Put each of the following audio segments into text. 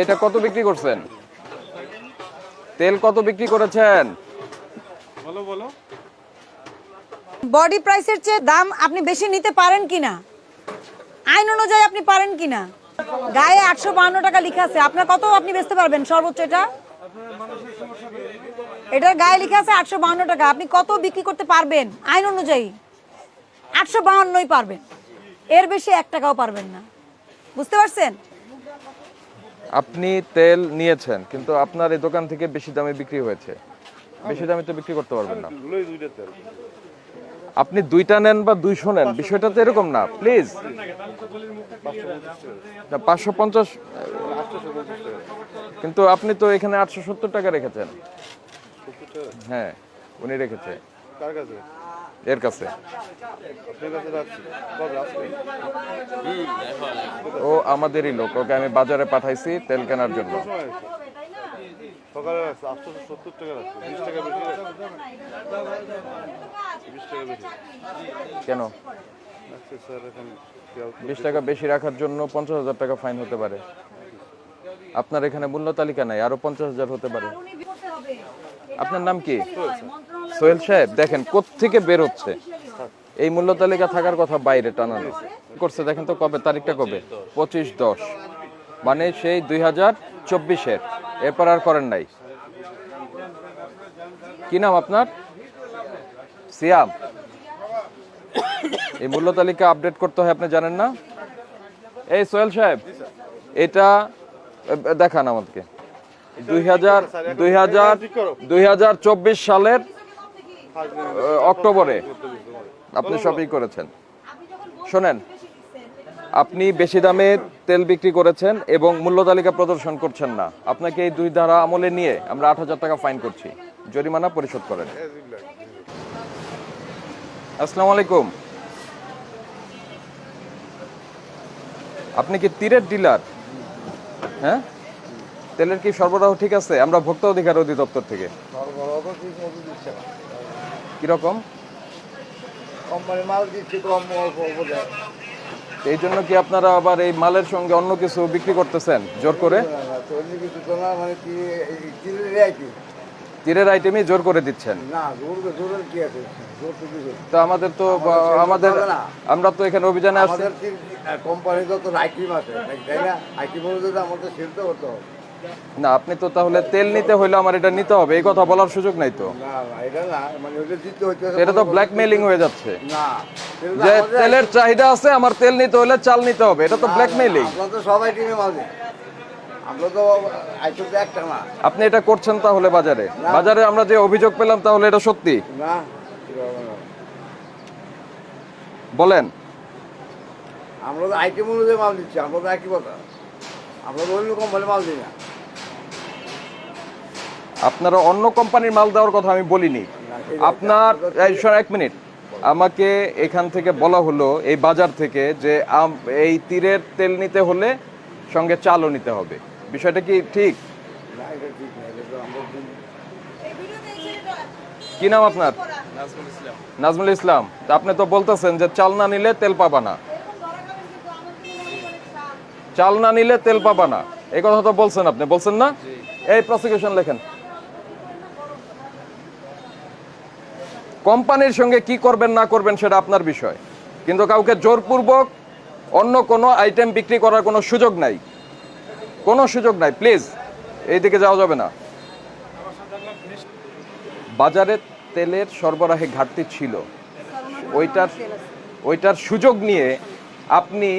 এটা কত বিক্রি করছেন? তেল কত বিক্রি করেছেন? বলো বলো। বডি প্রাইসের চেয়ে দাম আপনি বেশি নিতে পারেন কিনা? আইন অনুযায়ী আপনি পারেন কিনা? গায়ে আটশো বাহান্ন টাকা লিখা আছে। আপনার কত আপনি বেচতে পারবেন? সর্বোচ্চ এটা? এটার গায়ে লিখা আছে আটশো বাহান্ন টাকা। আপনি কত বিক্রি করতে পারবেন? আইন অনুযায়ী। আটশো বাহান্নই পারবেন। এর বেশি এক টাকাও পারবেন না। বুঝতে পারছেন? আপনি তেল নিয়েছেন, কিন্তু আপনার এই দোকান থেকে বেশি দামে বিক্রি হয়েছে। বেশি দামে তো বিক্রি করতে পারবেন না। আপনি দুইটা নেন বা দুইশো নেন, বিষয়টা তো এরকম না, প্লিজ। পাঁচশো পঞ্চাশ, কিন্তু আপনি তো এখানে আটশো সত্তর টাকা রেখেছেন। হ্যাঁ উনি রেখেছে। এর কাছে। ও আমাদেরই লোক, ওকে আমি বাজারে পাঠাইছি তেল কেনার জন্য। কেন। বিশ টাকা বেশি রাখার জন্য পঞ্চাশ হাজার টাকা ফাইন হতে পারে। আপনার এখানে মূল্য তালিকা নাই, আরও পঞ্চাশ হাজার হতে পারে। আপনার নাম কি? সোহেল সাহেব, দেখেন থেকে বের হচ্ছে? এই মূল্য তালিকা থাকার কথা বাইরে টানানো। করছে দেখেন তো কবে, তারিখটা কবে? পঁচিশ দশ। মানে সেই দুই হাজার চব্বিশের। এরপর আর করেন নাই। কি নাম আপনার? সিয়াম। এই মূল্য তালিকা আপডেট করতে হয়, আপনি জানেন না? এই সোহেল সাহেব, এটা দেখান আমাদেরকে। দুই হাজার দুই হাজার দুই হাজার চব্বিশ সালের অক্টোবরে। আপনি শপিং করেছেন। শোনেন আপনি বেশি দামে তেল বিক্রি করেছেন এবং মূল্য তালিকা প্রদর্শন করছেন না। আপনাকে এই দুই ধারা আমলে নিয়ে আমরা আট হাজার টাকা ফাইন করছি। জরিমানা পরিশোধ করেন। আসসালামু আলাইকুম। আপনি কি তীরের ডিলার? হ্যাঁ? তেলের কি সরবরাহ ঠিক আছে? আমরা ভোক্তা অধিকার অধিদপ্তর থেকে। কীরকম? কোম্পানি মাল দিচ্ছি কম অল্প অল্প এই জন্য কি আপনারা আবার এই মালের সঙ্গে অন্য কিছু বিক্রি করতেছেন জোর করে? অন্য কিছু তো না মানে কি তীরের আইটেমই জোর করে দিচ্ছেন? না জোর কি আছে? তো আমাদের তো আমাদের আমরা তো এখানে অভিযানে আসছি। কোম্পানি তো আইটিম আছে তাই না? আইটিম আমাদের শিল্প করতে হবে। না আপনি তো তাহলে তেল নিতে হইলে আমার এটা নিতে হবে এই কথা বলার সুযোগ নাই তো। এটা মানে এটা তো ব্ল্যাকমেইলিং হয়ে যাচ্ছে। যে তেলের চাহিদা আছে আমার তেল নিতে হলে চাল নিতে হবে এটা তো তো সবাই টিমে না। আপনি এটা করছেন তাহলে বাজারে। বাজারে আমরা যে অভিযোগ পেলাম তাহলে এটা সত্যি। বলেন। আমরা তো আইটেম অনুযায়ী মাল দিচ্ছি আমরা তো একই কথা। আমরা তো অন্য কোম্পানি মাল দিই না। আপনারা অন্য কোম্পানির মাল দেওয়ার কথা আমি বলিনি। আপনার এক মিনিট। আমাকে এখান থেকে বলা হলো এই বাজার থেকে যে এই তীরের তেল নিতে হলে সঙ্গে চালও নিতে হবে। বিষয়টা কি ঠিক। কি নাম আপনার? নাজমুল ইসলাম। আপনি তো বলতেছেন যে চাল না নিলে তেল পাবা না। চাল না নিলে তেল পাবা না। এই কথা তো বলছেন আপনি বলছেন না? এই প্রসিকিউশন লেখেন। কোম্পানির সঙ্গে কি করবেন, না করবেন সেটা আপনার বিষয়। কিন্তু কাউকে জোরপূর্বক অন্য কোনো আইটেম বিক্রি করার কোনো সুযোগ নাই। কোনো সুযোগ নাই প্লিজ এই দিকে যাওয়া যাবে না। বাজারে তেলের সরবরাহে ঘাটতি ছিল। ওইটার ওইটার সুযোগ নিয়ে আপনি,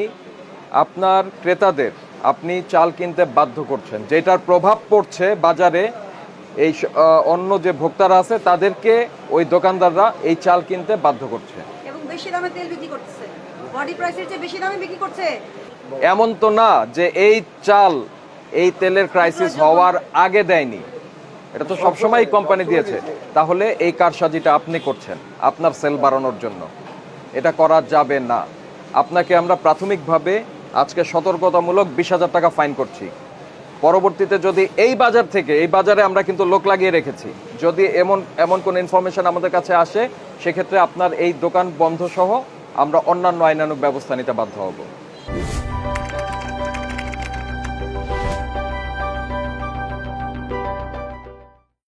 আপনার ক্রেতাদের আপনি চাল কিনতে বাধ্য করছেন। যেটার প্রভাব পড়ছে বাজারে এই অন্য যে ভোক্তারা আছে তাদেরকে ওই দোকানদাররা এই চাল কিনতে বাধ্য করছে। এবং বেশি দামে তেল বিক্রি বডি প্রাইসের চেয়ে বেশি দামে বিক্রি করছে। এমন তো না যে এই চাল এই তেলের ক্রাইসিস হওয়ার আগে দেয়নি। এটা তো সবসময় কোম্পানি দিয়েছে। তাহলে এই কারসাজিটা আপনি করছেন আপনার সেল বাড়ানোর জন্য। এটা করা যাবে না। আপনাকে আমরা প্রাথমিকভাবে আজকে সতর্কতামূলক বিশ হাজার টাকা ফাইন করছি। পরবর্তীতে যদি এই বাজার থেকে, এই বাজারে আমরা কিন্তু লোক লাগিয়ে রেখেছি। যদি এমন এমন কোন ইনফরমেশন আমাদের কাছে আসে, সেক্ষেত্রে আপনার এই দোকান বন্ধ সহ আমরা অন্যান্য আইনানুক ব্যবস্থা নিতে বাধ্য হব।